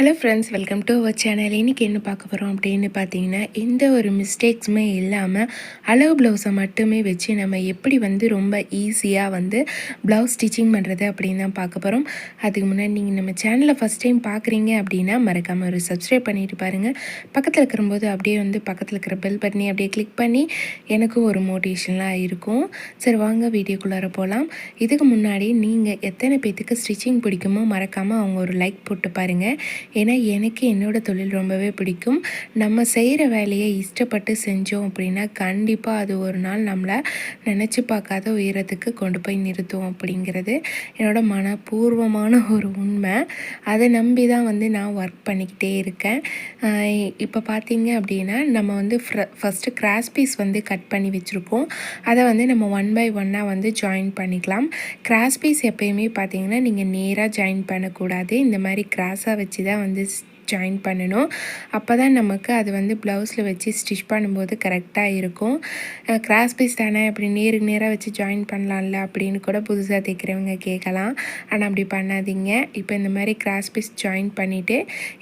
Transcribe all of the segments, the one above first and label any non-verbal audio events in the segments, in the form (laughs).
Hello friends welcome to our channel இன்றைக்கி என்ன பார்க்க போகிறோம் அப்படின்னு பார்த்தீங்கன்னா எந்த ஒரு மிஸ்டேக்ஸுமே இல்லாமல் அளவு ப்ளவுஸை மட்டுமே வச்சு நம்ம எப்படி வந்து ரொம்ப ஈஸியாக வந்து ப்ளவுஸ் ஸ்டிச்சிங் பண்ணுறது அப்படின்னு தான் பார்க்க போகிறோம் அதுக்கு முன்னாடி நீங்கள் நம்ம சேனலை ஃபஸ்ட் டைம் பார்க்குறீங்க அப்படின்னா மறக்காமல் ஒரு சப்ஸ்கிரைப் பண்ணிட்டு பாருங்கள் பக்கத்தில் இருக்கிறபோது அப்படியே வந்து பக்கத்தில் இருக்கிற பெல் பட்டனி அப்படியே கிளிக் பண்ணி எனக்கும் ஒரு மோட்டிவேஷன்லாம் இருக்கும். சரி வாங்க வீடியோக்குள்ளார போகலாம் இதுக்கு முன்னாடி நீங்கள் எத்தனை பேத்துக்கு ஸ்டிச்சிங் பிடிக்குமோ மறக்காமல் அவங்க ஒரு லைக் போட்டு பாருங்கள் ஏன்னா எனக்கு என்னோடய தொழில் ரொம்பவே பிடிக்கும். நம்ம செய்கிற வேலையை இஷ்டப்பட்டு செஞ்சோம் அப்படின்னா கண்டிப்பாக அது ஒரு நாள் நம்மளை நினச்சி பார்க்காத உயரத்துக்கு கொண்டு போய் நிறுத்தும் அப்படிங்கிறது என்னோடய மனப்பூர்வமான (laughs) ஒரு உண்மை. அதை நம்பி தான் வந்து நான் ஒர்க் பண்ணிக்கிட்டே இருக்கேன். இப்போ பார்த்தீங்க அப்படின்னா நம்ம வந்து ஃபஸ்ட்டு கிராஸ் பீஸ் வந்து கட் பண்ணி வச்சுருக்கோம். அதை வந்து நம்ம ஒன் பை ஒன்னாக வந்து ஜாயின் பண்ணிக்கலாம். கிராஸ் பீஸ் எப்பயுமே பார்த்தீங்கன்னா நீங்கள் நேராக ஜாயின் பண்ணக்கூடாது. இந்த மாதிரி கிராஸாக வச்சு தான் வந்து ஜாயின் பண்ணணும். அப்போ தான் நமக்கு அது வந்து ப்ளவுஸில் வச்சு ஸ்டிச் பண்ணும்போது கரெக்டாக இருக்கும். கிராஸ் பீஸ் தானே? அப்படி நேருக்கு நேராக வச்சு ஜாயின் பண்ணலாம்ல? அப்படின்னு கூட புதுசாக தைக்கிறவங்க கேட்கலாம் ஆனால் அப்படி பண்ணாதீங்க. இப்போ இந்த மாதிரி கிராஸ் பீஸ் ஜாயின் பண்ணிவிட்டு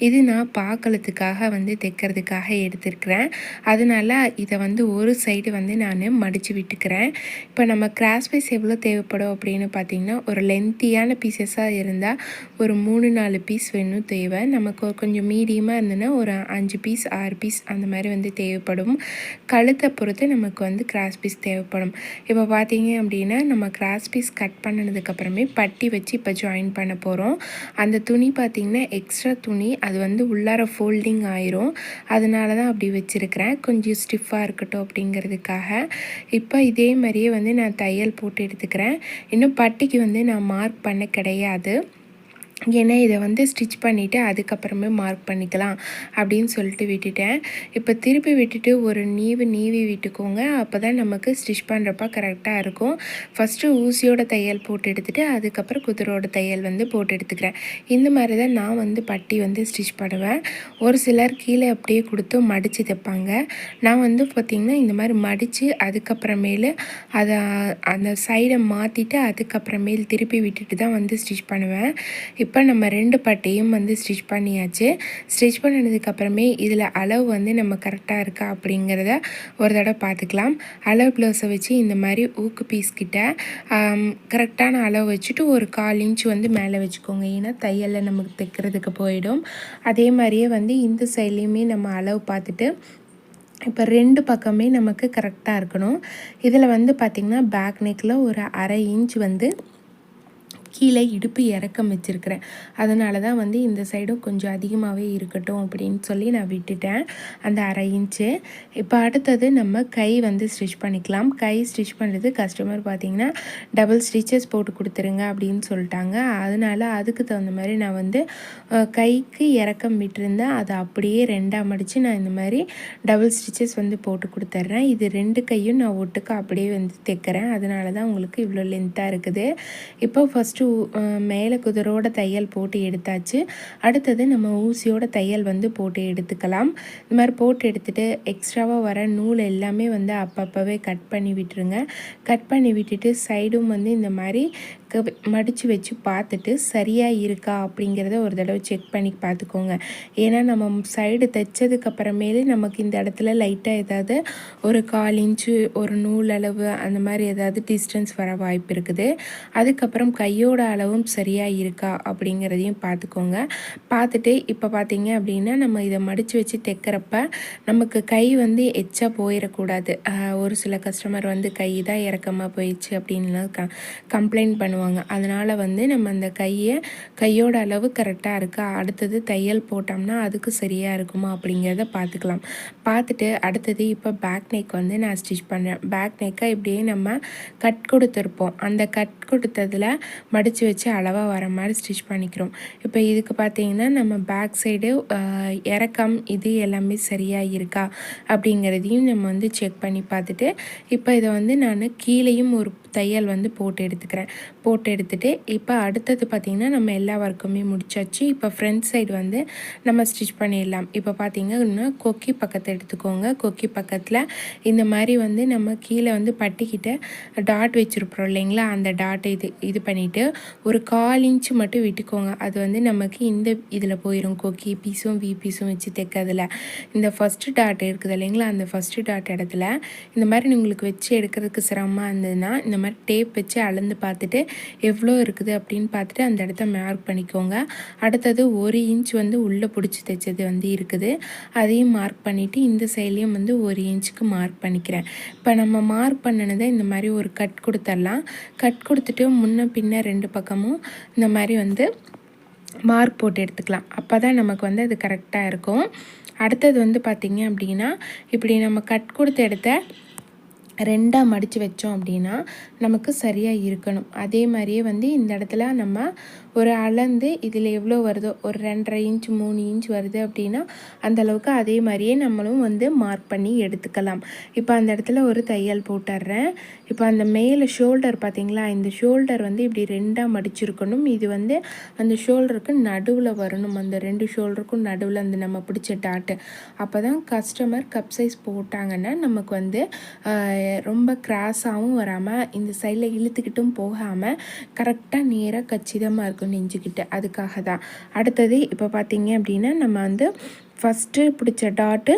இது நான் பாக்கலத்துக்காக வந்து தைக்கிறதுக்காக எடுத்திருக்கிறேன். அதனால் இதை வந்து ஒரு சைடு வந்து நான் மடித்து விட்டுக்கிறேன். இப்போ நம்ம கிராஸ் பீஸ் எவ்வளோ தேவைப்படும் அப்படின்னு பார்த்திங்கன்னா ஒரு லென்த்தியான பீசஸாக இருந்தால் ஒரு மூணு நாலு பீஸ் வேணும் தேவை. நமக்கு கொஞ்சம் கொஞ்சம் மீடியமாக இருந்ததுன்னா ஒரு அஞ்சு பீஸ் ஆறு பீஸ் அந்த மாதிரி வந்து தேவைப்படும். கழுத்தை பொறுத்து நமக்கு வந்து கிராஸ் பீஸ் தேவைப்படும். இப்போ பார்த்தீங்க அப்படின்னா நம்ம கிராஸ் பீஸ் கட் பண்ணினதுக்கப்புறமே பட்டி வச்சு இப்போ ஜாயின் பண்ண போகிறோம் அந்த துணி பார்த்திங்கன்னா எக்ஸ்ட்ரா துணி அது வந்து உள்ளார ஃபோல்டிங் ஆயிரும். அதனால தான் அப்படி வச்சுருக்கிறேன். கொஞ்சம் ஸ்டிஃபாக இருக்கட்டும் அப்படிங்கிறதுக்காக. இப்போ இதே மாதிரியே வந்து நான் தையல் போட்டு எடுத்துக்கிறேன். இன்னும் பட்டிக்கு வந்து நான் மார்க் பண்ண கிடையாது. ஏன்னா இதை வந்து ஸ்டிச் பண்ணிவிட்டு அதுக்கப்புறமே மார்க் பண்ணிக்கலாம் அப்படின்னு சொல்லிட்டு விட்டுட்டேன். இப்போ திருப்பி விட்டுட்டு ஒரு நீவு நீவி விட்டுக்கோங்க. அப்போ தான் நமக்கு ஸ்டிச் பண்ணுறப்ப கரெக்டாக இருக்கும். ஃபஸ்ட்டு ஊசியோட தையல் போட்டு எடுத்துகிட்டு அதுக்கப்புறம் குதிரோட தையல் வந்து போட்டு எடுத்துக்கிறேன். இந்த மாதிரி தான் நான் வந்து பட்டி வந்து ஸ்டிச் பண்ணுவேன். ஒரு சிலர் கீழே அப்படியே கொடுத்து மடித்து தைப்பாங்க. நான் வந்து பார்த்திங்கன்னா இந்த மாதிரி மடித்து அதுக்கப்புறமேலு அதை அந்த சைடை மாற்றிட்டு அதுக்கப்புறமேல் திருப்பி விட்டுட்டு தான் வந்து ஸ்டிச் பண்ணுவேன். இப்போ நம்ம ரெண்டு பட்டையும் வந்து ஸ்டிச் பண்ணியாச்சு. ஸ்டிச் பண்ணினதுக்கப்புறமே இதில் அளவு வந்து நம்ம கரெக்டாக இருக்கா அப்படிங்கிறத ஒரு தடவை பார்த்துக்கலாம் அளவு ப்ளவுஸை வச்சு இந்த மாதிரி ஊக்கு பீஸ் கிட்ட கரெக்டான அளவு வச்சுட்டு ஒரு கால் இன்ச் வந்து மேலே வச்சுக்கோங்க. ஏன்னா தையலில் நமக்கு தைக்கிறதுக்கு போயிடும். அதே மாதிரியே வந்து இந்த சைட்லேயுமே நம்ம அளவு பார்த்துட்டு இப்போ ரெண்டு பக்கமே நமக்கு கரெக்டாக இருக்கணும். இதில் வந்து பார்த்திங்கன்னா பேக் நெக்கில் ஒரு அரை இன்ச் வந்து கீழே இடுப்பு இறக்கம் வச்சுருக்கிறேன். அதனால தான் வந்து இந்த சைடும் கொஞ்சம் அதிகமாகவே இருக்கட்டும் அப்படின்னு சொல்லி நான் விட்டுட்டேன். அந்த அரை இன்ச்சு இப்போ அடுத்தது நம்ம கை வந்து ஸ்டிச் பண்ணிக்கலாம். கை ஸ்டிச் பண்ணுறது கஸ்டமர் பார்த்திங்கன்னா டபுள் ஸ்டிச்சஸ் போட்டு கொடுத்துருங்க அப்படின்னு சொல்லிட்டாங்க. அதனால் அதுக்கு தகுந்த மாதிரி நான் வந்து கைக்கு இறக்கம் விட்டுருந்தேன் அதை அப்படியே ரெண்டாக மடித்து நான் இந்த மாதிரி டபுள் ஸ்டிச்சஸ் வந்து போட்டு கொடுத்துட்றேன் இது ரெண்டு கையும் நான் ஒட்டுக்கு அப்படியே வந்து தைக்கிறேன். அதனால தான் உங்களுக்கு இவ்வளோ லென்த்தாக இருக்குது. இப்போ ஃபஸ்ட்டு மேலே குதிரோட தையல் போட்டு எடுத்தாச்சு. அடுத்தது நம்ம ஊசியோட தையல் வந்து போட்டு எடுத்துக்கலாம். இந்த மாதிரி போட்டு எடுத்துகிட்டு எக்ஸ்ட்ராவாக வர நூல் எல்லாமே வந்து அப்பப்போவே கட் பண்ணி விட்டுருங்க. கட் பண்ணி விட்டுட்டு சைடும் வந்து இந்த மாதிரி மடித்து வச்சு பார்த்துட்டு சரியாக இருக்கா அப்படிங்கிறத ஒரு தடவை செக் பண்ணி பார்த்துக்கோங்க. ஏன்னா நம்ம சைடு தைச்சதுக்கப்புறமேலே நமக்கு இந்த இடத்துல லைட்டாக ஏதாவது ஒரு கால் இன்ச்சு ஒரு நூல் அளவு அந்த மாதிரி ஏதாவது டிஸ்டன்ஸ் வர வாய்ப்பு இருக்குது. அதுக்கப்புறம் கையோட அளவும் சரியாக இருக்கா அப்படிங்கிறதையும் பார்த்துக்கோங்க. பார்த்துட்டு இப்போ பார்த்தீங்க அப்படின்னா நம்ம இதை மடித்து வச்சு தைக்கிறப்ப நமக்கு கை வந்து எச்சா போயிடக்கூடாது. ஒரு சில கஸ்டமர் வந்து கை தான் இறக்கமாக போயிடுச்சு அப்படின்லாம் க கம்ப்ளைண்ட் பண்ணுவாங்க. பண்ணுவாங்க. அதனால் வந்து நம்ம அந்த கையை கையோட அளவு கரெக்டாக இருக்கா? அடுத்தது தையல் போட்டோம்னா அதுக்கு சரியாக இருக்குமா? அப்படிங்கிறத பார்த்துக்கலாம். பார்த்துட்டு அடுத்தது இப்போ பேக் நெக் வந்து நான் ஸ்டிச் பண்ணுறேன் பேக் நெக்கை இப்படியே நம்ம கட் கொடுத்துருப்போம். அந்த கட் கொடுத்ததில் மடித்து வச்சு அளவாக வர மாதிரி ஸ்டிச் பண்ணிக்கிறோம். இப்போ இதுக்கு பார்த்தீங்கன்னா நம்ம பேக் சைடு இறக்கம் இது எல்லாமே சரியாக இருக்கா? அப்படிங்கிறதையும் நம்ம வந்து செக் பண்ணி பார்த்துட்டு இப்போ இதை வந்து நான் கீழேயும் ஒரு தையல் வந்து போட்டு எடுத்துக்கிறேன். போட்டு எடுத்துகிட்டு இப்போ அடுத்தது பார்த்திங்கன்னா நம்ம எல்லா ஒர்க்குமே முடிச்சாச்சு. இப்போ ஃப்ரண்ட் சைடு வந்து நம்ம ஸ்டிச் பண்ணிடலாம். இப்போ பார்த்திங்கன்னா கொக்கி பக்கத்தை எடுத்துக்கோங்க. கொக்கி பக்கத்தில் இந்த மாதிரி வந்து நம்ம கீழே வந்து பட்டிக்கிட்ட டாட் வச்சுருப்போம் இல்லைங்களா? அந்த டாட்டை இது இது பண்ணிவிட்டு ஒரு கால் இன்ச்சு மட்டும் விட்டுக்கோங்க. அது வந்து நமக்கு இந்த இதில் போயிடும் கொக்கி பீஸும் வி பீஸும் வச்சு தைக்கிறதுல. இந்த ஃபஸ்ட்டு டாட் இருக்குது இல்லைங்களா? அந்த ஃபஸ்ட்டு டாட் இடத்துல இந்த மாதிரி உங்களுக்கு வச்சு எடுக்கிறதுக்கு சிரமமாக இருந்ததுன்னா இந்த மாதிரி டேப் வச்சு அளந்து பார்த்துட்டு எவ்வளோ இருக்குது அப்படின்னு பார்த்துட்டு அந்த இடத்த மார்க் பண்ணிக்கோங்க. அடுத்தது ஒரு இன்ச் வந்து உள்ளே பிடிச்சி தைச்சது வந்து இருக்குது. அதையும் மார்க் பண்ணிவிட்டு இந்த சைட்லேயும் வந்து ஒரு இன்ச்சுக்கு மார்க் பண்ணிக்கிறேன். இப்போ நம்ம மார்க் பண்ணினதை இந்த மாதிரி ஒரு கட் கொடுத்துடலாம் கட் கொடுத்துட்டு முன்ன பின்ன ரெண்டு பக்கமும் இந்த மாதிரி வந்து மார்க் போட்டு எடுத்துக்கலாம். அப்போ தான் நமக்கு வந்து அது கரெக்டாக இருக்கும். அடுத்தது வந்து பார்த்திங்க அப்படின்னா இப்படி நம்ம கட் கொடுத்த இடத்த ரெண்டாக மடித்து வச்சோம் அப்படின்னா நமக்கு சரியாக இருக்கணும். அதே மாதிரியே வந்து இந்த இடத்துல நம்ம ஒரு அளந்து இதில் எவ்வளோ வருதோ ஒரு ரெண்டரை இன்ச் மூணு இன்ச் வருது அப்படின்னா அந்தளவுக்கு அதே மாதிரியே நம்மளும் வந்து மார்க் பண்ணி எடுத்துக்கலாம். இப்போ அந்த இடத்துல ஒரு தையல் போட்டுடுறேன் இப்போ அந்த மேலே ஷோல்டர் பார்த்திங்களா இந்த ஷோல்டர் வந்து இப்படி ரெண்டாக மடிச்சிருக்கணும். இது வந்து அந்த ஷோல்டருக்கு நடுவில் வரணும். அந்த ரெண்டு ஷோல்டருக்கும் நடுவில் அந்த நம்ம பிடிச்ச டாட்டு அப்போ தான் கஸ்டமர் கப் சைஸ் போட்டாங்கன்னா நமக்கு வந்து ரொம்ப கிராஸாகவும் வராமல் இந்த சைடில் இழுத்துக்கிட்டும் போகாமல் கரெக்டாக நேராக கச்சிதமாக இருக்கும் நெஞ்சுக்கிட்டு. அதுக்காக தான். அடுத்தது இப்போ பார்த்தீங்க அப்படின்னா நம்ம வந்து ஃபஸ்ட்டு பிடிச்ச டாட்டு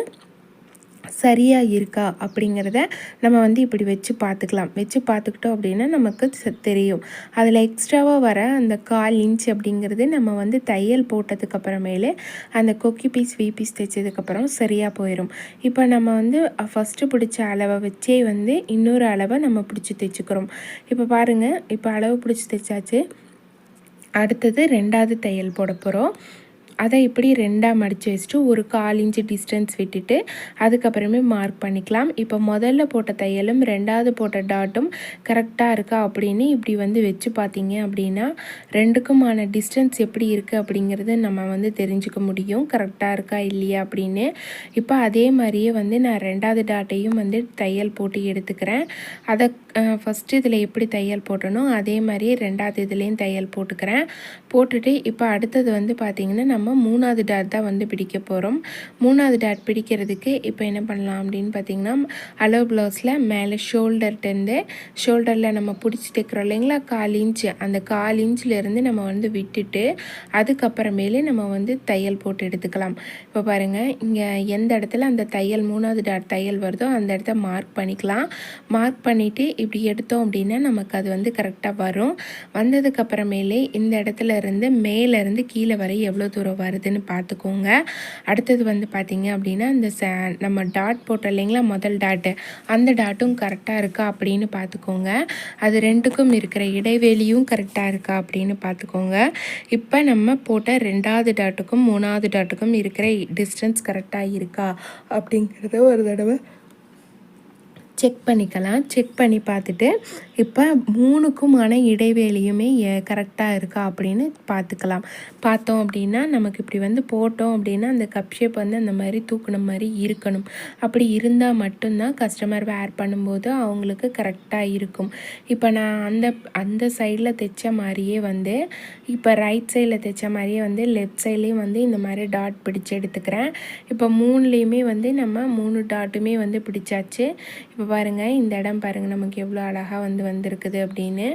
சரியாக இருக்கா அப்படிங்கிறத நம்ம வந்து இப்படி வச்சு பார்த்துக்கலாம். வச்சு பார்த்துக்கிட்டோம் அப்படின்னா நமக்கு தெரியும். அதில் எக்ஸ்ட்ராவாக வர அந்த கால் இன்ச் அப்படிங்கிறது நம்ம வந்து தையல் போட்டதுக்கப்புறமேலே அந்த கொக்கி பீஸ் வி பீஸ் தைச்சதுக்கப்புறம் சரியாக போயிடும் இப்போ நம்ம வந்து ஃபஸ்ட்டு பிடிச்ச அளவை வச்சே வந்து இன்னொரு அளவை நம்ம பிடிச்சி தைச்சிக்கிறோம். இப்போ பாருங்கள் இப்போ அளவு பிடிச்சி தைச்சாச்சு. அடுத்தது ரெண்டாவது தையல் போட போகிறோம் அதை இப்படி ரெண்டாக மடித்து வச்சுட்டு ஒரு கால் இன்ச்சு டிஸ்டன்ஸ் விட்டுட்டு அதுக்கப்புறமே மார்க் பண்ணிக்கலாம். இப்போ முதல்ல போட்ட தையலும் ரெண்டாவது போட்ட டாட்டும் கரெக்டாக இருக்கா அப்படின்னு இப்படி வந்து வச்சு பார்த்தீங்க அப்படின்னா ரெண்டுக்குமான டிஸ்டன்ஸ் எப்படி இருக்குது அப்படிங்கிறது நம்ம வந்து தெரிஞ்சுக்க முடியும். கரெக்டாக இருக்கா இல்லையா அப்படின்னு. இப்போ அதே மாதிரியே வந்து நான் ரெண்டாவது டாட்டையும் வந்து தையல் போட்டு எடுத்துக்கிறேன். அதை ஃபஸ்ட்டு இதில் எப்படி தையல் போட்டனோ அதே மாதிரியே ரெண்டாவது இதுலேயும் தையல் போட்டுக்கிறேன். போட்டுட்டு இப்போ அடுத்தது வந்து பார்த்திங்கன்னா நம்ம மூணாவது டாட் தான் வந்து பிடிக்க போகிறோம் மூணாவது டாட் பிடிக்கிறதுக்கு இப்போ என்ன பண்ணலாம் அப்படின்னு பார்த்திங்கன்னா அலோ ப்ளவுஸில் மேலே ஷோல்டர்ட்டேருந்து ஷோல்டரில் நம்ம பிடிச்சி தைக்கிறோம் இல்லைங்களா? கால் இன்ச்சு அந்த கால் இன்ச்சிலேருந்து நம்ம வந்து விட்டுட்டு அதுக்கப்புறமேலே நம்ம வந்து தையல் போட்டு எடுத்துக்கலாம். இப்போ பாருங்கள் இங்கே எந்த இடத்துல அந்த தையல் மூணாவது டாட் தையல் வருதோ அந்த இடத்த மார்க் பண்ணிக்கலாம். மார்க் பண்ணிவிட்டு இப்படி எடுத்தோம் அப்படின்னா நமக்கு அது வந்து கரெக்டாக வரும். வந்ததுக்கப்புறமேலே இந்த இடத்துல இருந்து மேலேருந்து கீழே வரை எவ்வளோ தூரம் வருதுன்னு பார்த்துக்கோங்க. அடுத்தது வந்து பார்த்திங்க அப்படின்னா இந்த நம்ம டாட் போட்டோம் இல்லைங்களா? முதல் டாட்டு அந்த டாட்டும் கரெக்டாக இருக்கா அப்படின்னு பார்த்துக்கோங்க. அது ரெண்டுக்கும் இருக்கிற இடைவெளியும் கரெக்டாக இருக்கா அப்படின்னு பார்த்துக்கோங்க. இப்போ நம்ம போட்ட ரெண்டாவது டாட்டுக்கும் மூணாவது டாட்டுக்கும் இருக்கிற டிஸ்டன்ஸ் கரெக்டாக இருக்கா அப்படிங்கிறத ஒரு தடவை செக் பண்ணிக்கலாம். செக் பண்ணி பார்த்துட்டு இப்போ மூணுக்குமான இடைவேளியுமே கரெக்டாக இருக்கா அப்படின்னு பார்த்துக்கலாம். பார்த்தோம் அப்படின்னா நமக்கு இப்படி வந்து போட்டோம் அப்படின்னா அந்த கப் ஷேப் வந்து அந்த மாதிரி தூக்குன மாதிரி இருக்கணும். அப்படி இருந்தால் மட்டும்தான் கஸ்டமர் வேர் பண்ணும்போது அவங்களுக்கு கரெக்டாக இருக்கும். இப்போ நான் அந்த அந்த சைடில் தைச்ச மாதிரியே வந்து இப்போ ரைட் சைடில் தைச்ச மாதிரியே வந்து லெஃப்ட் சைட்லேயும் வந்து இந்த மாதிரி டாட் பிடிச்சி எடுத்துக்கிறேன். இப்போ மூணுலேயுமே வந்து நம்ம மூணு டாட்டுமே வந்து பிடிச்சாச்சு. இப்போ பாருங்கள் இந்த இடம் பாருங்கள் நமக்கு எவ்வளோ அழகாக வந்து வந்திருக்குது அப்படின்னு.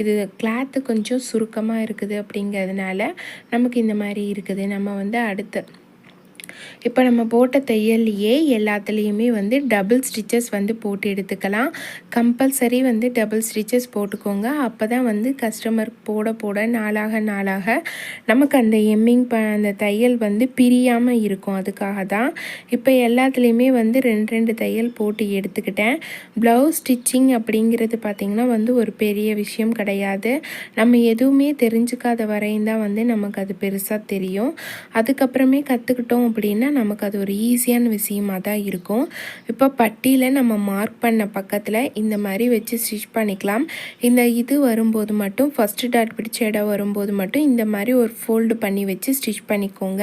இது கிளாத்து கொஞ்சம் சுருக்கமாக இருக்குது அப்படிங்கிறதுனால நமக்கு இந்த மாதிரி இருக்குது. நம்ம வந்து அடுத்த இப்போ நம்ம போட்ட தையல்லையே எல்லாத்துலேயுமே வந்து டபுள் ஸ்டிச்சஸ் வந்து போட்டு எடுத்துக்கலாம். கம்பல்சரி வந்து டபுள் ஸ்டிச்சஸ் போட்டுக்கோங்க. அப்போ தான் வந்து கஸ்டமர் போட போட நாளாக நாளாக நமக்கு அந்த எம்மிங் ப அந்த தையல் வந்து பிரியாமல் இருக்கும். அதுக்காக தான் இப்போ எல்லாத்துலேயுமே வந்து ரெண்டு ரெண்டு தையல் போட்டு எடுத்துக்கிட்டேன். ப்ளவுஸ் ஸ்டிச்சிங் அப்படிங்கிறது பார்த்திங்கன்னா வந்து ஒரு பெரிய விஷயம் கிடையாது. நம்ம எதுவுமே தெரிஞ்சுக்காத வரையும் தான் வந்து நமக்கு அது பெருசாக தெரியும். அதுக்கப்புறமே கற்றுக்கிட்டோம் அப்படின்னு அப்படின்னா நமக்கு அது ஒரு ஈஸியான விஷயமாக தான் இருக்கும். இப்போ பட்டியில் நம்ம மார்க் பண்ண பக்கத்தில் இந்த மாதிரி வச்சு ஸ்டிச் பண்ணிக்கலாம். இந்த இது வரும்போது மட்டும் ஃபஸ்ட்டு டாட் பிடிச்ச இடம் வரும்போது மட்டும் இந்த மாதிரி ஒரு ஃபோல்டு பண்ணி வச்சு ஸ்டிச் பண்ணிக்கோங்க.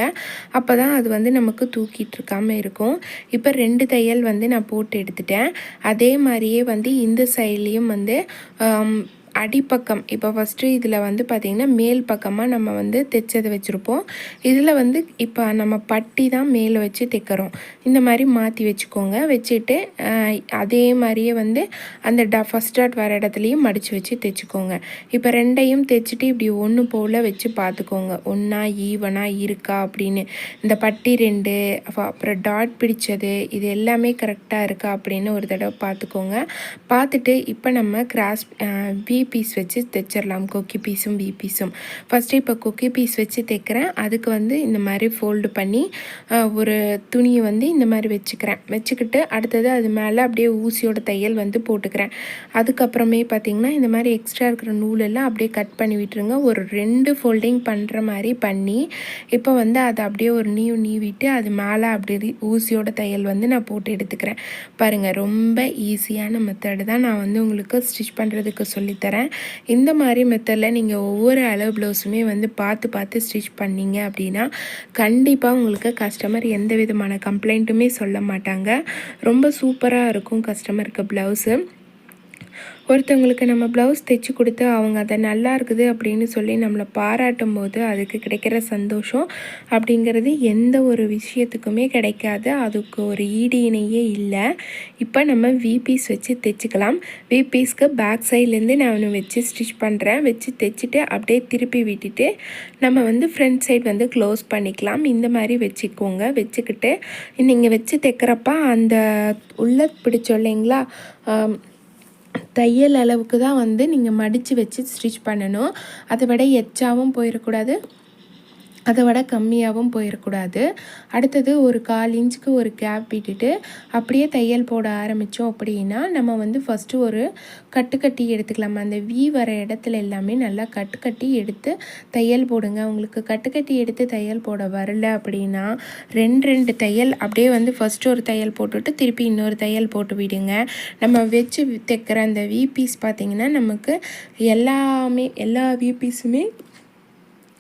அப்போ தான் அது வந்து நமக்கு தூக்கிட்டு இருக்காமல் இருக்கும். இப்போ ரெண்டு தையல் வந்து நான் போட்டு எடுத்துட்டேன். அதே மாதிரியே வந்து இந்த சைட்லேயும் வந்து அடிப்பக்கம். இப்போ ஃபஸ்ட்டு இதில் வந்து பார்த்திங்கன்னா மேல் பக்கமாக நம்ம வந்து தைச்சதை வச்சுருப்போம். இதில் வந்து இப்போ நம்ம பட்டி தான் மேலே வச்சு தைக்கிறோம். இந்த மாதிரி மாற்றி வச்சுக்கோங்க. வச்சுட்டு அதே மாதிரியே வந்து அந்த ட ஃபஸ்ட் டாட் வர இடத்துலையும் மடித்து வச்சு தைச்சிக்கோங்க. இப்போ ரெண்டையும் தைச்சிட்டு இப்படி ஒன்று போல் வச்சு பார்த்துக்கோங்க ஒன்றா ஈவனாக இருக்கா அப்படின்னு. இந்த பட்டி ரெண்டு அப்புறம் டாட் பிடிச்சது இது எல்லாமே கரெக்டாக இருக்கா அப்படின்னு ஒரு தடவை பார்த்துக்கோங்க பார்த்துட்டு இப்போ நம்ம கிராஸ் வி பீஸ் வச்சு தைச்சிடலாம் கொக்கி பீஸும் வி பீஸும் ஃபஸ்ட்டு இப்போ கொக்கி பீஸ் வச்சு தைக்கிறேன். அதுக்கு வந்து இந்த மாதிரி ஃபோல்டு பண்ணி ஒரு துணியை வந்து இந்த மாதிரி வச்சுக்கிறேன். வச்சுக்கிட்டு அடுத்தது அது மேலே அப்படியே ஊசியோட தையல் வந்து போட்டுக்கிறேன். அதுக்கப்புறமே பார்த்திங்கன்னா இந்த மாதிரி எக்ஸ்ட்ரா இருக்கிற நூலெல்லாம் அப்படியே கட் பண்ணி விட்டுருங்க. ஒரு ரெண்டு ஃபோல்டிங் பண்ணுற மாதிரி பண்ணி இப்போ வந்து அதை அப்படியே ஒரு நீவ் நீவிட்டு அது மேலே அப்படியே ஊசியோட தையல் வந்து நான் போட்டு எடுத்துக்கிறேன். பாருங்கள் ரொம்ப ஈஸியான மெத்தடு தான் நான் வந்து உங்களுக்கு ஸ்டிச் பண்ணுறதுக்கு சொல்லித்தரேன். இந்த மாதிரி மெத்தடில் நீங்கள் ஒவ்வொரு அளவு ப்ளவுஸுமே வந்து பார்த்து பார்த்து ஸ்டிச் பண்ணீங்க அப்படின்னா கண்டிப்பாக உங்களுக்கு கஸ்டமர் எந்த விதமான கம்ப்ளைண்ட்டுமே சொல்ல மாட்டாங்க. ரொம்ப சூப்பராக இருக்கும் கஸ்டமருக்கு ப்ளவுஸு ஒருத்தவங்களுக்கு நம்ம ப்ளவுஸ் தைச்சி கொடுத்து அவங்க அதை நல்லா இருக்குது அப்படின்னு சொல்லி நம்மளை பாராட்டும் போது அதுக்கு கிடைக்கிற சந்தோஷம் அப்படிங்கிறது எந்த ஒரு விஷயத்துக்குமே கிடைக்காது. அதுக்கு ஒரு ஈடு இணையே இல்லை. இப்போ நம்ம விபீஸ் வச்சு தைச்சிக்கலாம். விபீஸ்க்கு பேக் சைட்லேருந்து நான் வச்சு ஸ்டிச் பண்ணுறேன் வச்சு தைச்சிட்டு அப்படியே திருப்பி விட்டுட்டு நம்ம வந்து ஃப்ரண்ட் சைட் வந்து க்ளோஸ் பண்ணிக்கலாம். இந்த மாதிரி வச்சுக்கோங்க. வச்சுக்கிட்டு நீங்கள் வச்சு தைக்கிறப்ப அந்த உள்ள பிடிச்சோம் இல்லைங்களா? தையல் அளவுக்கு தான் வந்து நீங்கள் மடித்து வச்சு ஸ்டிச் பண்ணணும். அதை விட எச்சாவும் போயிடக்கூடாது அதை விட கம்மியாகவும் போயிடக்கூடாது அடுத்தது ஒரு கால் இன்ச்சுக்கு ஒரு கேப் விட்டுட்டு அப்படியே தையல் போட ஆரம்பித்தோம் அப்படின்னா நம்ம வந்து ஃபஸ்ட்டு ஒரு கட்டு கட்டி எடுத்துக்கலாம். அந்த வி வர இடத்துல எல்லாமே நல்லா கட்டு கட்டி எடுத்து தையல் போடுங்க. உங்களுக்கு கட்டு கட்டி எடுத்து தையல் போட வரல அப்படின்னா ரெண்டு ரெண்டு தையல் அப்படியே வந்து ஃபஸ்ட்டு ஒரு தையல் போட்டுவிட்டு திருப்பி இன்னொரு தையல் போட்டு விடுங்க. நம்ம வச்சு தைக்கிற அந்த வி பீஸ் பார்த்திங்கன்னா நமக்கு எல்லாமே எல்லா வி பீஸுமே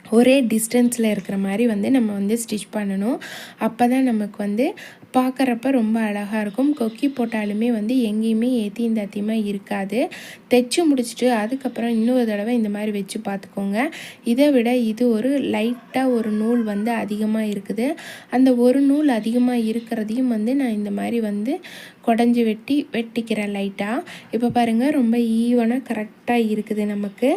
ஒரே டிஸ்டன்ஸில் இருக்கிற மாதிரி வந்து நம்ம வந்து ஸ்டிச் பண்ணணும். அப்போ தான் நமக்கு வந்து பார்க்குறப்ப ரொம்ப அழகாக இருக்கும். கொக்கி போட்டாலுமே வந்து எங்கேயுமே ஏற்றியும் தாத்தியமாக இருக்காது. தைச்சு முடிச்சுட்டு அதுக்கப்புறம் இன்னொரு தடவை இந்த மாதிரி வச்சு பார்த்துக்கோங்க இதை விட இது ஒரு லைட்டாக ஒரு நூல் வந்து அதிகமாக இருக்குது. அந்த ஒரு நூல் அதிகமாக இருக்கிறதையும் வந்து நான் இந்த மாதிரி வந்து குடஞ்சி வெட்டி வெட்டிக்கிறேன் லைட்டாக இப்போ பாருங்கள் ரொம்ப ஈவனாக கரெக்டாக இருக்குது நமக்கு.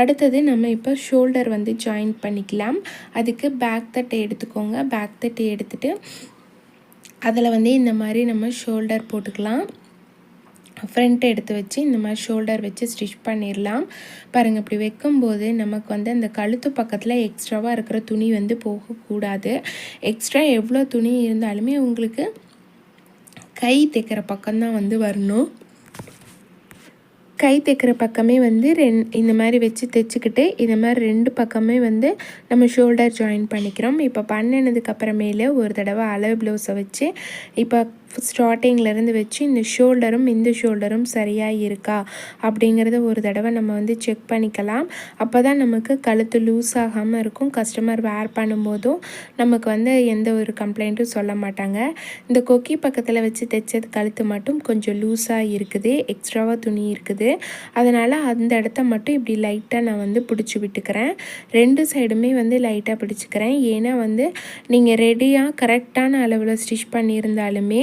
அடுத்தது நம்ம இப்போ ஷோல்டர் வந்து ஜாயின் பண்ணிக்கலாம். அதுக்கு பேக் தட்டை எடுத்துக்கோங்க. பேக் தட்டை எடுத்துகிட்டு அதில் வந்து இந்த மாதிரி நம்ம ஷோல்டர் போட்டுக்கலாம். ஃப்ரண்ட்டை எடுத்து வச்சு இந்த மாதிரி ஷோல்டர் வச்சு ஸ்டிச் பண்ணிடலாம். பாருங்கள் இப்படி வைக்கும்போது நமக்கு வந்து அந்த கழுத்து பக்கத்தில் எக்ஸ்ட்ராவாக இருக்கிற துணி வந்து போகக்கூடாது. எக்ஸ்ட்ரா எவ்வளோ துணி இருந்தாலுமே உங்களுக்கு கை தைக்கிற பக்கம்தான் வந்து வரணும். கை தைக்கிற பக்கமே வந்து ரெண் இந்த மாதிரி வச்சு தைச்சிக்கிட்டு இந்த மாதிரி ரெண்டு பக்கமே வந்து நம்ம ஷோல்டர் ஜாயின் பண்ணிக்கிறோம். இப்போ பண்ணினதுக்கப்புறமேலே ஒரு தடவை அளவு ப்ளவுஸை வச்சு இப்போ ஸ்டார்டிங்லேருந்து வச்சு இந்த ஷோல்டரும் இந்த ஷோல்டரும் சரியாக இருக்கா? அப்படிங்கிறத ஒரு தடவை நம்ம வந்து செக் பண்ணிக்கலாம். அப்போ தான் நமக்கு கழுத்து லூஸ் ஆகாமல் இருக்கும். கஸ்டமர் வேர் பண்ணும்போதும் நமக்கு வந்து எந்த ஒரு கம்ப்ளைண்ட்டும் சொல்ல மாட்டாங்க. இந்த கொக்கி பக்கத்தில் வச்சு தைச்சது கழுத்து மட்டும் கொஞ்சம் லூஸாக இருக்குது. எக்ஸ்ட்ராவாக துணி இருக்குது. அதனால் அந்த இடத்த மட்டும் இப்படி லைட்டாக நான் வந்து பிடிச்சி விட்டுக்கிறேன். ரெண்டு சைடுமே வந்து லைட்டாக பிடிச்சிக்கிறேன். ஏன்னா வந்து நீங்கள் ரெடியாக கரெக்டான அளவில் ஸ்டிச் பண்ணியிருந்தாலுமே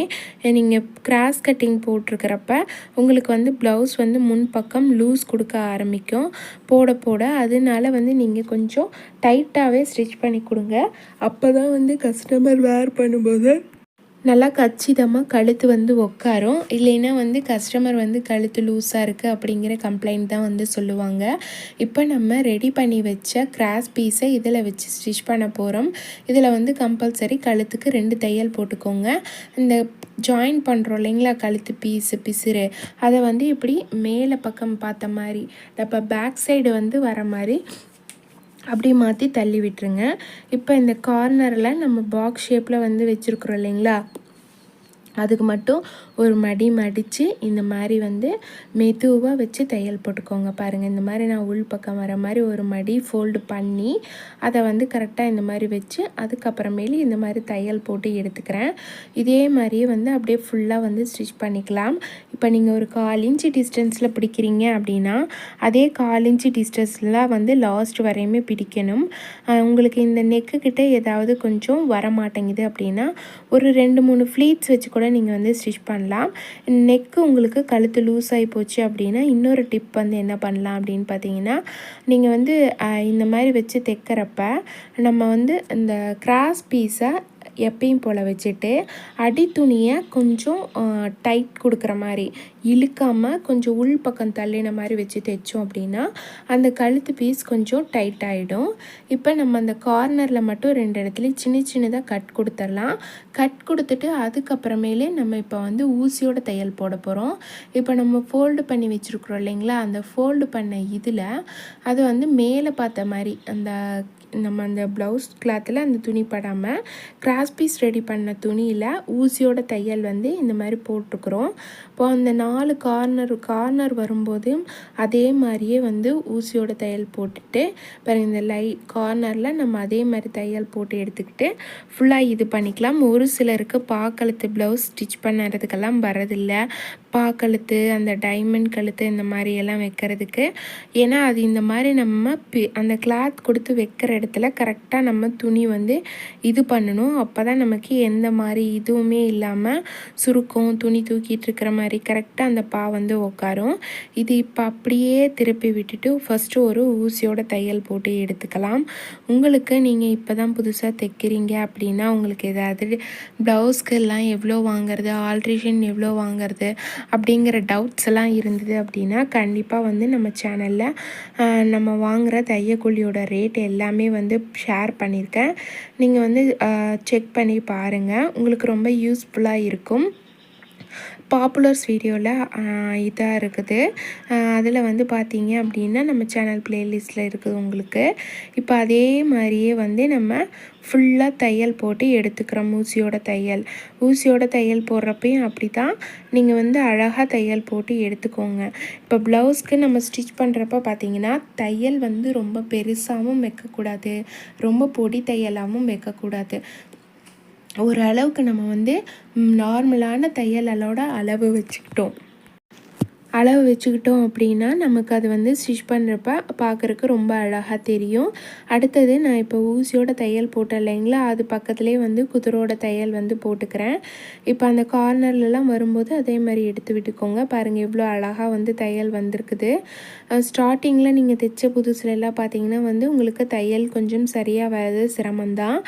நீங்கள் கிராஸ் கட்டிங் போட்டிருக்கிறப்ப உங்களுக்கு வந்து ப்ளவுஸ் வந்து முன்பக்கம் லூஸ் கொடுக்க ஆரம்பிக்கும். போட போட அதனால வந்து நீங்கள் கொஞ்சம் டைட்டாகவே ஸ்டிச் பண்ணி கொடுங்க. அப்போ தான் வந்து கஸ்டமர் வேர் பண்ணும்போது நல்லா கச்சிதமாக கழுத்து வந்து உட்காரும் இல்லைன்னா வந்து கஸ்டமர் வந்து கழுத்து லூஸாக இருக்குது அப்படிங்கிற கம்ப்ளைண்ட் தான் வந்து சொல்லுவாங்க. இப்போ நம்ம ரெடி பண்ணி வச்ச கிராஸ் பீஸை இதில் வச்சு ஸ்டிச் பண்ண போகிறோம் இதில் வந்து கம்பல்சரி கழுத்துக்கு ரெண்டு தையல் போட்டுக்கோங்க. இந்த ஜாயின் பண்ணுறோம் இல்லைங்களா? கழுத்து பீஸு பிசுறு. அதை வந்து இப்படி மேலே பக்கம் பார்த்த மாதிரி இப்போ பேக் சைடு வந்து வர மாதிரி அப்படி மாற்றி தள்ளி விட்டுருங்க. இப்போ இந்த கார்னரில் நம்ம பாக்ஸ் ஷேப்பில் வந்து வச்சுருக்குறோம் இல்லைங்களா? அதுக்கு மட்டும் ஒரு மடி மடித்து இந்த மாதிரி வந்து மெதுவாக வச்சு தையல் போட்டுக்கோங்க பாருங்கள் இந்த மாதிரி நான் உள் பக்கம் வர மாதிரி ஒரு மடி ஃபோல்டு பண்ணி அதை வந்து கரெக்டாக இந்த மாதிரி வச்சு அதுக்கப்புறமேலு இந்த மாதிரி தையல் போட்டு எடுத்துக்கிறேன். இதே மாதிரியே வந்து அப்படியே ஃபுல்லாக வந்து ஸ்டிச் பண்ணிக்கலாம். இப்போ நீங்கள் ஒரு கால் இன்ச்சு டிஸ்டன்ஸில் பிடிக்கிறீங்க அப்படின்னா அதே கால் இன்ச்சு டிஸ்டன்ஸில் வந்து லாஸ்ட் வரையுமே பிடிக்கணும். உங்களுக்கு இந்த நெக்கு கிட்டே ஏதாவது கொஞ்சம் வர மாட்டேங்குது அப்படின்னா ஒரு ரெண்டு மூணு ஃப்ளீட்ஸ் வச்சு கூட நீங்கள் வந்து ஸ்டிச் பண்ணலாம். பண்ணலாம். நெக்கு உங்களுக்கு கழுத்து லூஸ் ஆகி போச்சு அப்படின்னா இன்னொரு டிப் வந்து என்ன பண்ணலாம் அப்படின்னு பார்த்தீங்கன்னா நீங்கள் வந்து இந்த மாதிரி வச்சு தைக்கிறப்ப நம்ம வந்து இந்த கிராஸ் பீஸை எப்பயும் போல் வச்சுட்டு அடி துணியை கொஞ்சம் டைட் கொடுக்குற மாதிரி இழுக்காமல் கொஞ்சம் உள் பக்கம் தள்ளின மாதிரி வச்சு தைச்சோம் அப்படின்னா அந்த கழுத்து பீஸ் கொஞ்சம் டைட் ஆகிடும் இப்போ நம்ம அந்த கார்னரில் மட்டும் ரெண்டு இடத்துலையும் சின்ன சின்னதாக கட் கொடுத்துடலாம். கட் கொடுத்துட்டு அதுக்கப்புறமேலே நம்ம இப்போ வந்து ஊசியோட தையல் போட போகிறோம் இப்போ நம்ம ஃபோல்டு பண்ணி வச்சுருக்குறோம் இல்லைங்களா? அந்த ஃபோல்டு பண்ண இதில் அது வந்து மேலே பார்த்த மாதிரி அந்த நம்ம அந்த ப்ளவுஸ் கிளாத்தில் அந்த துணி படாமல் கிராஸ் பீஸ் ரெடி பண்ண துணியில் ஊசியோட தையல் வந்து இந்த மாதிரி போட்டிருக்குறோம் இப்போ அந்த நாலு கார்னர் கார்னர் வரும்போது அதே மாதிரியே வந்து ஊசியோட தையல் போட்டுட்டு பிறகு இந்த லை கார்னரில் நம்ம அதே மாதிரி தையல் போட்டு எடுத்துக்கிட்டு ஃபுல்லாக இது பண்ணிக்கலாம். ஒரு சிலருக்கு பாக்கழுத்து ப்ளவுஸ் ஸ்டிச் பண்ணுறதுக்கெல்லாம் வரதில்லை பாக்கழுத்து அந்த டைமண்ட் கழுத்து இந்த மாதிரி எல்லாம் வைக்கிறதுக்கு. ஏன்னா அது இந்த மாதிரி நம்ம அந்த கிளாத் கொடுத்து வைக்கிற இடத்துல கரெக்டாக நம்ம துணி வந்து இது பண்ணணும். அப்போ தான் நமக்கு எந்த மாதிரி இதுவுமே இல்லாமல் சுருக்கம் துணி தூக்கிட்டு இருக்கிற மாதிரி கரெக்டாக அந்த பா வந்து உட்காரும் இது இப்போ அப்படியே திருப்பி விட்டுட்டு ஃபஸ்ட்டு ஒரு ஊசியோட தையல் போட்டு எடுத்துக்கலாம். உங்களுக்கு நீங்கள் இப்போ தான் புதுசாக தைக்கிறீங்க அப்படின்னா உங்களுக்கு ஏதாவது ப்ளவுஸ்க்கு எல்லாம் எவ்வளோ வாங்குறது ஆல்ட்ரேஷன் எவ்வளோ வாங்குறது அப்படிங்கிற டவுட்ஸ் எல்லாம் இருந்தது அப்படின்னா கண்டிப்பாக வந்து நம்ம சேனலில் நம்ம வாங்குகிற தையக்கூலியோட ரேட் எல்லாமே வந்து ஷேர் பண்ணியிருக்கேன் நீங்கள் வந்து செக் பண்ணி பாருங்கள் உங்களுக்கு ரொம்ப யூஸ்ஃபுல்லாக இருக்கும். பாப்புலர்ஸ் வீடியோவில் இதாக இருக்குது. அதில் வந்து பார்த்தீங்க அப்படின்னா நம்ம சேனல் ப்ளேலிஸ்ட்டில் இருக்குது உங்களுக்கு. இப்போ அதே மாதிரியே வந்து நம்ம ஃபுல்லாக தையல் போட்டு எடுத்துக்கிறோம். ஊசியோட தையல். ஊசியோட தையல் போடுறப்பையும் அப்படி தான் நீங்கள் வந்து அழகாக தையல் போட்டு எடுத்துக்கோங்க. இப்போ ப்ளவுஸ்க்கு நம்ம ஸ்டிச் பண்ணுறப்ப பார்த்தீங்கன்னா தையல் வந்து ரொம்ப பெருசாகவும் வைக்கக்கூடாது. ரொம்ப பொடி தையலாகவும் வைக்கக்கூடாது. ஓரளவுக்கு நம்ம வந்து நார்மலான தையல் அளவோட அளவு வச்சுக்கிட்டோம். அளவு வச்சுக்கிட்டோம் அப்படின்னா நமக்கு அது வந்து ஸ்டிச் பண்ணுறப்ப பார்க்குறக்கு ரொம்ப அழகாக தெரியும். அடுத்தது நான் இப்போ ஊசியோட தையல் போட்டேன் இல்லைங்களா? அது பக்கத்துலேயே வந்து குதிரோட தையல் வந்து போட்டுக்கிறேன். இப்போ அந்த கார்னர்லலாம் வரும்போது அதே மாதிரி எடுத்து விட்டுக்கோங்க. பாருங்கள் எவ்வளோ அழகாக வந்து தையல் வந்திருக்குது. ஸ்டார்டிங்கில் நீங்கள் தைச்ச புதுசுலலாம் பார்த்தீங்கன்னா வந்து உங்களுக்கு தையல் கொஞ்சம் சரியாக வர்றது சிரமம்தான்.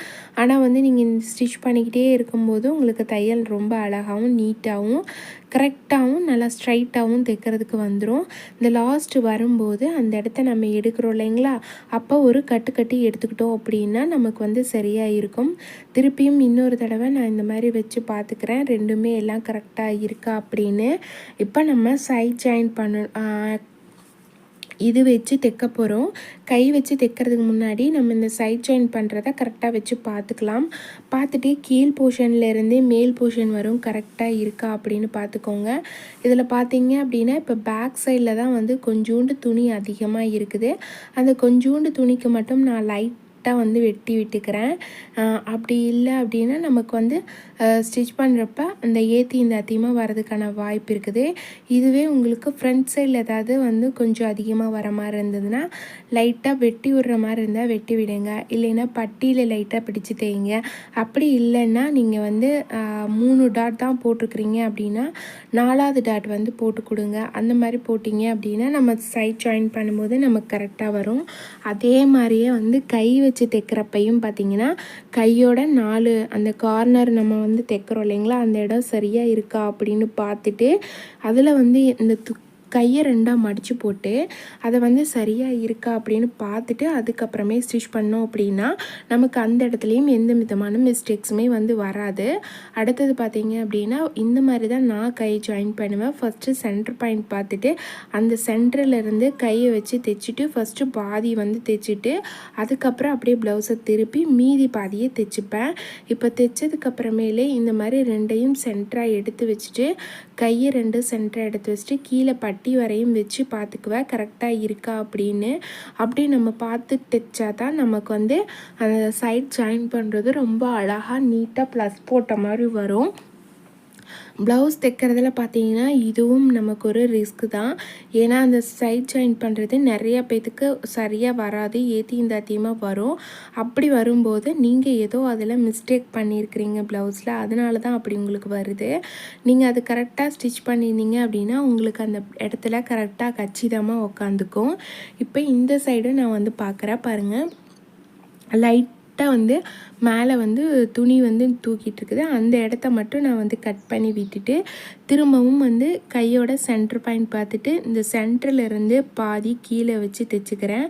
ஆனால் வந்து நீங்கள் ஸ்டிச் பண்ணிக்கிட்டே இருக்கும்போது உங்களுக்கு தையல் ரொம்ப அழகாகவும் நீட்டாகவும் கரெக்டாகவும் நல்லா ஸ்ட்ரைட்டாகவும் தைக்கிறதுக்கு வந்துடும் இந்த லாஸ்ட்டு வரும்போது அந்த இடத்த நம்ம எடுக்கிறோம் இல்லைங்களா? அப்போ ஒரு கட்டு கட்டி எடுத்துக்கிட்டோம் அப்படின்னா நமக்கு வந்து சரியாக இருக்கும். திருப்பியும் இன்னொரு தடவை நான் இந்த மாதிரி வச்சு பார்த்துக்கிறேன். ரெண்டுமே எல்லாம் கரெக்டாக இருக்கா அப்படின்னு. இப்போ நம்ம சைட் ஜாயின் பண்ண இது வச்சு தைக்க போகிறோம் கை வச்சு தைக்கிறதுக்கு முன்னாடி நம்ம இந்த சைட் ஜாயின் பண்ணுறத கரெக்டாக வச்சு பார்த்துக்கலாம். பார்த்துட்டு கீழ் போர்ஷன்லேருந்து மேல் போர்ஷன் வரும் கரெக்டாக இருக்கா அப்படின்னு பார்த்துக்கோங்க. இதில் பார்த்தீங்க அப்படின்னா இப்போ பேக் சைடில் தான் வந்து கொஞ்சோண்டு துணி அதிகமாக இருக்குது. அந்த கொஞ்சோண்டு துணிக்கு மட்டும் நான் லைட் கரெக்டாக வந்து வெட்டி விட்டுக்கிறேன். அப்படி இல்லை அப்படின்னா நமக்கு வந்து ஸ்டிச் பண்ணுறப்ப அந்த ஏற்றி இந்த அதிகமாக வரதுக்கான வாய்ப்பு இருக்குது. இதுவே உங்களுக்கு ஃப்ரண்ட் சைடில் ஏதாவது வந்து கொஞ்சம் அதிகமாக வர மாதிரி இருந்ததுன்னா லைட்டாக வெட்டி விடுற மாதிரி இருந்தால் வெட்டி விடுங்க. இல்லைன்னா பட்டியில் லைட்டாக பிடிச்சி தேய்ங்க. அப்படி இல்லைன்னா நீங்கள் வந்து மூணு டாட் தான் போட்டிருக்கிறீங்க அப்படின்னா நாலாவது டாட் வந்து போட்டு கொடுங்க. அந்த மாதிரி போட்டிங்க அப்படின்னா நம்ம சைட் ஜாயின் பண்ணும்போது நமக்கு கரெக்டாக வரும். அதே மாதிரியே வந்து கை வச்சு வச்சு தைக்கிறப்பையும் பார்த்திங்கன்னா கையோட நாலு அந்த கார்னர் நம்ம வந்து தைக்கிறோம் இல்லைங்களா? அந்த இடம் சரியாக இருக்கா அப்படின்னு பார்த்துட்டு அதில் வந்து இந்த து கையை ரெண்டாக மடித்து போட்டு அதை வந்து சரியாக இருக்கா? அப்படின்னு பார்த்துட்டு அதுக்கப்புறமே ஸ்டிச் பண்ணோம் அப்படின்னா நமக்கு அந்த இடத்துலையும் எந்த விதமான மிஸ்டேக்ஸுமே வந்து வராது. அடுத்தது பார்த்தீங்க அப்படின்னா இந்த மாதிரி தான் நான் கை ஜாயின் பண்ணுவேன். ஃபஸ்ட்டு சென்டர் பாயிண்ட் பார்த்துட்டு அந்த சென்டர்லேருந்து கையை வச்சு தைச்சிட்டு ஃபஸ்ட்டு பாதி வந்து தைச்சிட்டு அதுக்கப்புறம் அப்படியே ப்ளவுஸை திருப்பி மீதி பாதியை தைச்சிப்பேன். இப்போ தைச்சதுக்கப்புறமேலே இந்த மாதிரி ரெண்டையும் சென்டராக எடுத்து வச்சுட்டு கையை ரெண்டு சென்டராக எடுத்து வச்சுட்டு கீழே பட்டு வரையும் வச்சு பார்த்துக்குவேன் கரெக்டாக இருக்கா அப்படின்னு. அப்படி நம்ம பார்த்து தைச்சா தான் நமக்கு வந்து அந்த சைட் ஜாயின் பண்ணுறது ரொம்ப அழகாக நீட்டாக ப்ளஸ் போட்ட மாதிரி வரும். ப்ளவுஸ் தைக்கிறதுல பார்த்தீங்கன்னா இதுவும் நமக்கு ஒரு ரிஸ்க் தான். ஏன்னா அந்த சைட் ஜாயின் பண்ணுறது நிறைய பேத்துக்கு சரியாக வராது. ஏற்றி இந்த அதிகமாக வரும். அப்படி வரும்போது நீங்கள் ஏதோ அதில் மிஸ்டேக் பண்ணியிருக்கிறீங்க ப்ளவுஸில் அதனால தான் அப்படி உங்களுக்கு வருது. நீங்கள் அது கரெக்டாக ஸ்டிச் பண்ணியிருந்தீங்க அப்படின்னா உங்களுக்கு அந்த இடத்துல கரெக்டாக கச்சிதமாக உக்காந்துக்கும். இப்போ இந்த சைடும் நான் வந்து பார்க்குறேன். பாருங்கள் லைட்டாக வந்து மேலே வந்து துணி வந்து தூக்கிட்டு இருக்குது அந்த இடத்த மட்டும் நான் வந்து கட் பண்ணி விட்டுட்டு திரும்பவும் வந்து கையோட சென்டர் பாயிண்ட் பார்த்துட்டு இந்த சென்டர்லேருந்து பாதி கீழே வச்சு தைச்சிக்கிறேன்.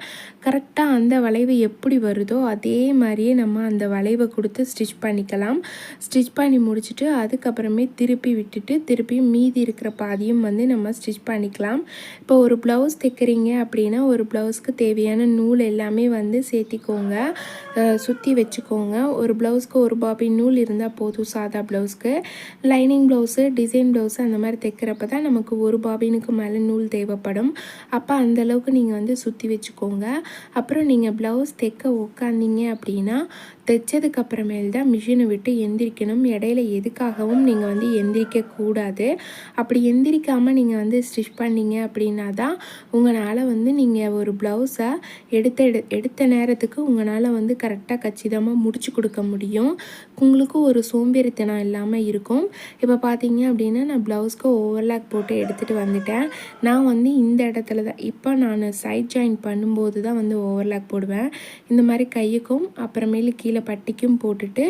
கரெக்டாக அந்த வளைவு எப்படி வருதோ அதே மாதிரியே நம்ம அந்த வளைவை கொடுத்து ஸ்டிச் பண்ணிக்கலாம். ஸ்டிச் பண்ணி முடிச்சுட்டு அதுக்கப்புறமே திருப்பி விட்டுட்டு திருப்பி மீதி இருக்கிற பாதியும் வந்து நம்ம ஸ்டிச் பண்ணிக்கலாம். இப்போ ஒரு ப்ளவுஸ் தைக்கிறீங்க அப்படின்னா ஒரு ப்ளவுஸ்க்கு தேவையான நூல் எல்லாமே வந்து சேர்த்திக்கோங்க. சுற்றி வச்சுக்கோங்க. ஒரு ப்ளவுஸ்க்கு ஒரு பாபின் நூல் இருந்தால் போதும். சாதா ப்ளவுஸ்க்கு லைனிங் ப்ளவுஸு டிசைன் ப்ளவுஸு அந்த மாதிரி தைக்கிறப்ப தான் நமக்கு ஒரு பாபினுக்கு மேலே நூல் தேவைப்படும். அப்போ அந்தளவுக்கு நீங்கள் வந்து சுற்றி வச்சுக்கோங்க. அப்புறம் நீங்கள் ப்ளவுஸ் தைக்க உட்காந்தீங்க அப்படின்னா தைச்சதுக்கு அப்புறமேல் தான் மிஷினை விட்டு எந்திரிக்கணும். இடையில எதுக்காகவும் நீங்கள் வந்து எந்திரிக்கக்கூடாது. அப்படி எந்திரிக்காமல் நீங்கள் வந்து ஸ்டிச் பண்ணீங்க அப்படின்னா தான் உங்களால் வந்து நீங்கள் ஒரு ப்ளவுஸை எடுத்த எடு எடுத்த நேரத்துக்கு உங்களால் வந்து கரெக்டாக கச்சிதமாக முடிச்சு கொடுக்க முடியும். உங்களுக்கும் ஒரு சோம்பேறித்தனம் இல்லாமல் இருக்கும். இப்போ பார்த்தீங்க அப்படின்னா நான் ப்ளவுஸ்க்கு ஓவர்லாக் போட்டு எடுத்துகிட்டு வந்துட்டேன். நான் வந்து இந்த இடத்துல தான் இப்போ நான் சைட் ஜாயின் பண்ணும்போது தான் வந்து ஓவர்லாக் போடுவேன். இந்த மாதிரி கையுக்கும் அப்புறமேலு கீழே கீழே பட்டிக்கும் போட்டுட்டு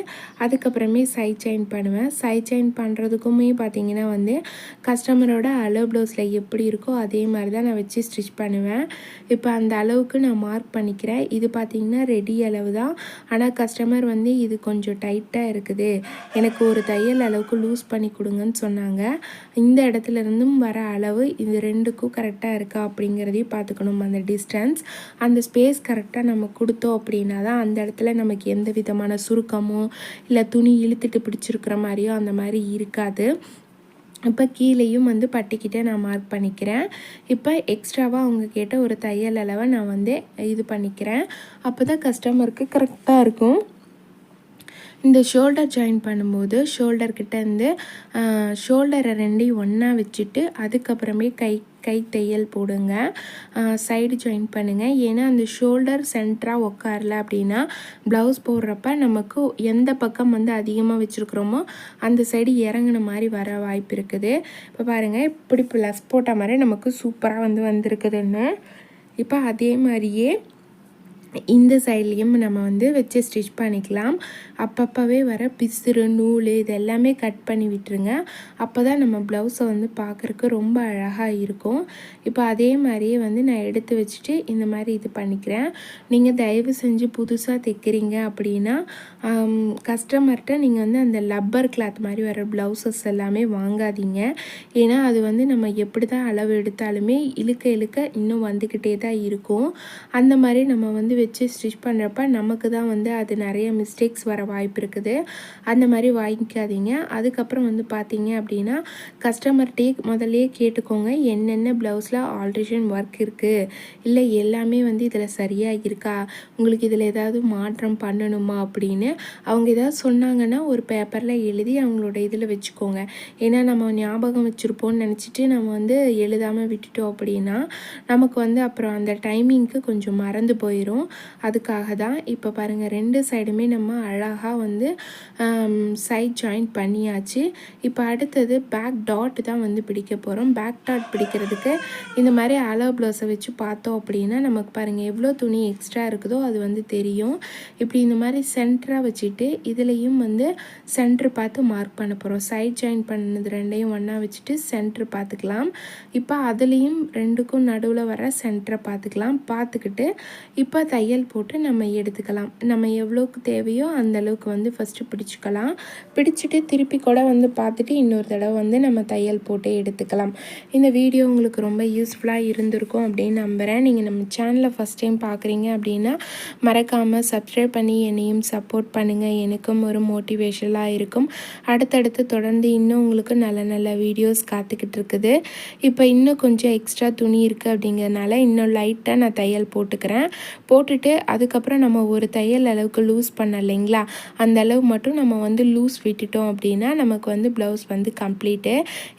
அதுக்கப்புறமே சைட் செயின் பண்ணுவேன். சைட் செயின் பண்ணுறதுக்குமே பார்த்திங்கன்னா வந்து கஸ்டமரோட அளவு ப்ளவுஸில் எப்படி இருக்கோ அதே மாதிரி தான் நான் வச்சு ஸ்டிச் பண்ணுவேன். இப்போ அந்த அளவுக்கு நான் மார்க் பண்ணிக்கிறேன். இது பார்த்திங்கன்னா ரெடி அளவு தான் ஆனால் கஸ்டமர் வந்து இது கொஞ்சம் டைட்டாக இருக்குது. எனக்கு ஒரு தையல் அளவுக்கு லூஸ் பண்ணி கொடுங்கன்னு சொன்னாங்க. இந்த இடத்துல இருந்தும் வர அளவு இது ரெண்டுக்கும் கரெக்டாக இருக்கா அப்படிங்கிறதையும் பார்த்துக்கணும் அந்த டிஸ்டன்ஸ் அந்த ஸ்பேஸ் கரெக்டாக நம்ம கொடுத்தோம் அப்படின்னா தான் அந்த இடத்துல நமக்கு எந்த விதமான சுருக்கமோ இல்லை துணி இழுத்துட்டு பிடிச்சிருக்கிற மாதிரியோ அந்த மாதிரி இருக்காது. இப்போ கீழேயும் வந்து பட்டிக்கிட்டே நான் மார்க் பண்ணிக்கிறேன். இப்போ எக்ஸ்ட்ராவாக அவங்க கேட்ட ஒரு தையல் அளவை நான் வந்து இது பண்ணிக்கிறேன். அப்போ தான் கஸ்டமருக்கு கரெக்டாக இருக்கும். இந்த ஷோல்டர் ஜாயின் பண்ணும்போது ஷோல்டர்கிட்ட இருந்து ஷோல்டரை ரெண்டையும் ஒன்றா வச்சுட்டு அதுக்கப்புறமே கை கை தையல் போடுங்க. சைடு ஜாயின் பண்ணுங்கள் ஏன்னா அந்த ஷோல்டர் சென்டராக உட்காரல அப்படின்னா ப்ளவுஸ் போடுறப்ப நமக்கு எந்த பக்கம் வந்து அதிகமாக வச்சுருக்குறோமோ அந்த சைடு இறங்கின மாதிரி வர வாய்ப்பு இருக்குது. இப்போ பாருங்கள் இப்படி ப்ளஸ் போட்ட மாதிரி நமக்கு சூப்பராக வந்து வந்திருக்குதுன்னு. இப்போ அதே மாதிரியே இந்த சைட்லேயும் நம்ம வந்து வச்சு ஸ்டிச் பண்ணிக்கலாம். அப்பப்போவே வர பிசுறு நூல் இது எல்லாமே கட் பண்ணி விட்டுருங்க. அப்போ தான் நம்ம ப்ளவுஸை வந்து பார்க்குறக்கு ரொம்ப அழகாக இருக்கும். இப்போ அதே மாதிரியே வந்து நான் எடுத்து வச்சுட்டு இந்த மாதிரி இது பண்ணிக்கிறேன். நீங்கள் தயவு செஞ்சு புதுசாக தைக்கிறீங்க அப்படின்னா கஸ்டமர்கிட்ட நீங்கள் வந்து அந்த லப்பர் கிளாத் மாதிரி வர ப்ளவுசஸ் எல்லாமே வாங்காதீங்க. ஏன்னா அது வந்து நம்ம எப்படி தான் அளவு எடுத்தாலுமே இழுக்க இழுக்க இன்னும் வந்துக்கிட்டே தான் இருக்கும். அந்த மாதிரி நம்ம வந்து வச்சு ஸ்டிச் பண்ணுறப்ப நமக்கு தான் வந்து அது நிறைய மிஸ்டேக்ஸ் வர வாய்ப்பு இருக்குது. அந்த மாதிரி வாங்கிக்காதீங்க. அதுக்கப்புறம் வந்து பார்த்தீங்க அப்படின்னா கஸ்டமர்கிட்டே முதல்லே கேட்டுக்கோங்க. என்னென்ன ப்ளவுஸில் ஆல்ட்ரேஷன் ஒர்க் இருக்குது இல்லை எல்லாமே வந்து இதில் சரியாக இருக்கா? உங்களுக்கு இதில் ஏதாவது மாற்றம் பண்ணணுமா அப்படின்னு அவங்க ஏதாவது சொன்னாங்கன்னா ஒரு பேப்பரில் எழுதி அவங்களோட இதில் வச்சுக்கோங்க. ஏன்னா நம்ம ஞாபகம் வச்சுருப்போம்னு நினச்சிட்டு நம்ம வந்து எழுதாமல் விட்டுட்டோம் அப்படின்னா நமக்கு வந்து அப்புறம் அந்த டைமிங்க்கு கொஞ்சம் மறந்து போயிடும் அதுக்காக தான் இப்போ பாருங்கள் ரெண்டு சைடுமே நம்ம அழகாக வந்து சைட் ஜாயின் பண்ணியாச்சு. இப்போ அடுத்தது பேக் டாட் தான் வந்து பிடிக்க போகிறோம் பேக் டாட் பிடிக்கிறதுக்கு இந்த மாதிரி அலோ ப்ளவுஸை வச்சு பார்த்தோம் அப்படின்னா நமக்கு பாருங்கள் எவ்வளோ துணி எக்ஸ்ட்ரா இருக்குதோ அது வந்து தெரியும். இப்படி இந்த மாதிரி சென்டராக வச்சுட்டு இதுலேயும் வந்து சென்ட்ரு பார்த்து மார்க் பண்ண போகிறோம் சைட் ஜாயின் பண்ணது ரெண்டையும் ஒன்றா வச்சுட்டு சென்ட்ரு பார்த்துக்கலாம். இப்போ அதுலேயும் ரெண்டுக்கும் நடுவில் வர சென்டரை பார்த்துக்கலாம். பார்த்துக்கிட்டு இப்போ தையல் போட்டு நம்ம எடுத்துக்கலாம். நம்ம எவ்வளோக்கு தேவையோ அந்தளவுக்கு வந்து ஃபஸ்ட்டு பிடிச்சிக்கலாம். பிடிச்சிட்டு திருப்பி கூட வந்து பார்த்துட்டு இன்னொரு தடவை வந்து நம்ம தையல் போட்டு எடுத்துக்கலாம். இந்த வீடியோ உங்களுக்கு ரொம்ப யூஸ்ஃபுல்லாக இருந்திருக்கும் அப்படின்னு நம்புகிறேன் நீங்கள் நம்ம சேனலை ஃபஸ்ட் டைம் பார்க்குறீங்க அப்படின்னா மறக்காமல் சப்ஸ்கிரைப் பண்ணி என்னையும் சப்போர்ட் பண்ணுங்கள் எனக்கும் ஒரு மோட்டிவேஷனாக இருக்கும். அடுத்தடுத்து தொடர்ந்து இன்னும் உங்களுக்கு நல்ல நல்ல வீடியோஸ் காத்துக்கிட்டு இருக்குது. இப்போ இன்னும் கொஞ்சம் எக்ஸ்ட்ரா துணி இருக்குது அப்படிங்கிறதுனால இன்னும் லைட்டாக நான் தையல் போட்டுக்கிறேன். போட்டுட்டு அதுக்கப்புறம் நம்ம ஒரு தையல் அளவுக்கு லூஸ் பண்ண இல்லைங்களா? அந்த அளவு மட்டும் நம்ம வந்து லூஸ் விட்டுட்டோம் அப்படின்னா நமக்கு வந்து ப்ளவுஸ் வந்து கம்ப்ளீட்டு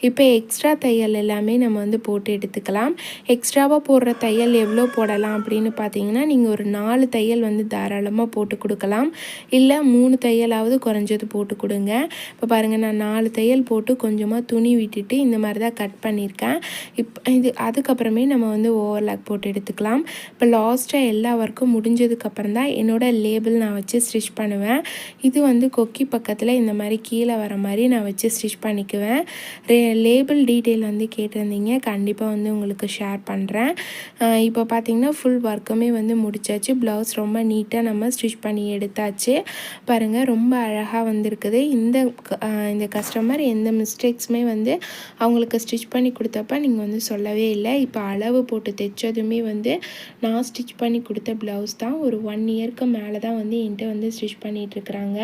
இப்போ எக்ஸ்ட்ரா தையல் எல்லாமே நம்ம வந்து போட்டு எடுத்துக்கலாம். எக்ஸ்ட்ராவாக போடுற தையல் எவ்வளோ போடலாம் அப்படின்னு பார்த்தீங்கன்னா நீங்கள் ஒரு நாலு தையல் வந்து தாராளமாக போட்டு கொடுக்கலாம். இல்லை மூணு தையலாவது குறைஞ்சது போட்டு கொடுங்க. இப்போ பாருங்கள் நான் நாலு தையல் போட்டு கொஞ்சமாக துணி விட்டுட்டு இந்த மாதிரி தான் கட் பண்ணியிருக்கேன். இப் இது அதுக்கப்புறமே நம்ம வந்து ஓவர்லாக் போட்டு எடுத்துக்கலாம். இப்போ லாஸ்ட்டாக எல்லா ஒர்க்கும் முடிஞ்சதுக்கப்புறம் தான் என்னோடய லேபிள் நான் வச்சு ஸ்டிச் பண்ணுவேன். இது வந்து கொக்கி பக்கத்தில் இந்த மாதிரி கீழே வர மாதிரி நான் வச்சு ஸ்டிச் பண்ணிக்குவேன். ரே லேபிள் டீட்டெயில் வந்து கேட்டிருந்தீங்க கண்டிப்பாக வந்து உங்களுக்கு ஷேர் பண்ணுறேன் இப்போ பார்த்தீங்கன்னா ஃபுல் ஒர்க்குமே வந்து முடிச்சாச்சு. ப்ளவுஸ் ரொம்ப நீட்டாக நம்ம ஸ்டிச் பண்ணி எடுத்தாச்சு. பாருங்கள் ரொம்ப அழகாக வந்திருக்குது. இந்த இந்த கஸ்டமர் எந்த மிஸ்டேக்ஸுமே வந்து அவங்களுக்கு ஸ்டிச் பண்ணி கொடுத்தப்ப நீங்கள் வந்து சொல்லவே இல்லை. இப்போ அளவு போட்டு தைச்சதுமே வந்து நான் ஸ்டிச் பண்ணி கொடுத்த ப்ளவுஸ் தான் ஒரு ஒன் இயர்க்கு மேலே தான் வந்து என்கிட்ட வந்து ஸ்டிச் பண்ணிகிட்ருக்குறாங்க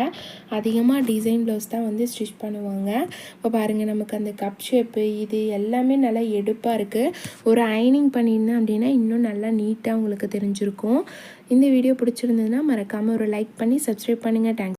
அதிகமாக டிசைன் ப்ளவுஸ் தான் வந்து ஸ்டிச் பண்ணுவாங்க. இப்போ பாருங்கள் நமக்கு அந்த கப் ஷேப்பு இது எல்லாமே நல்லா எடுப்பாக இருக்குது ஒரு அயனிங் பண்ணியிருந்தேன் அப்படின்னா இன்னும் நல்லா நீட்டாக உங்களுக்கு தெரிஞ்சிருக்கும். இந்த வீடியோ பிடிச்சிருந்ததுன்னா மறக்காமல் ஒரு லைக் பண்ணி சப்ஸ்கிரைப் பண்ணுங்கள் தேங்க்ஸ்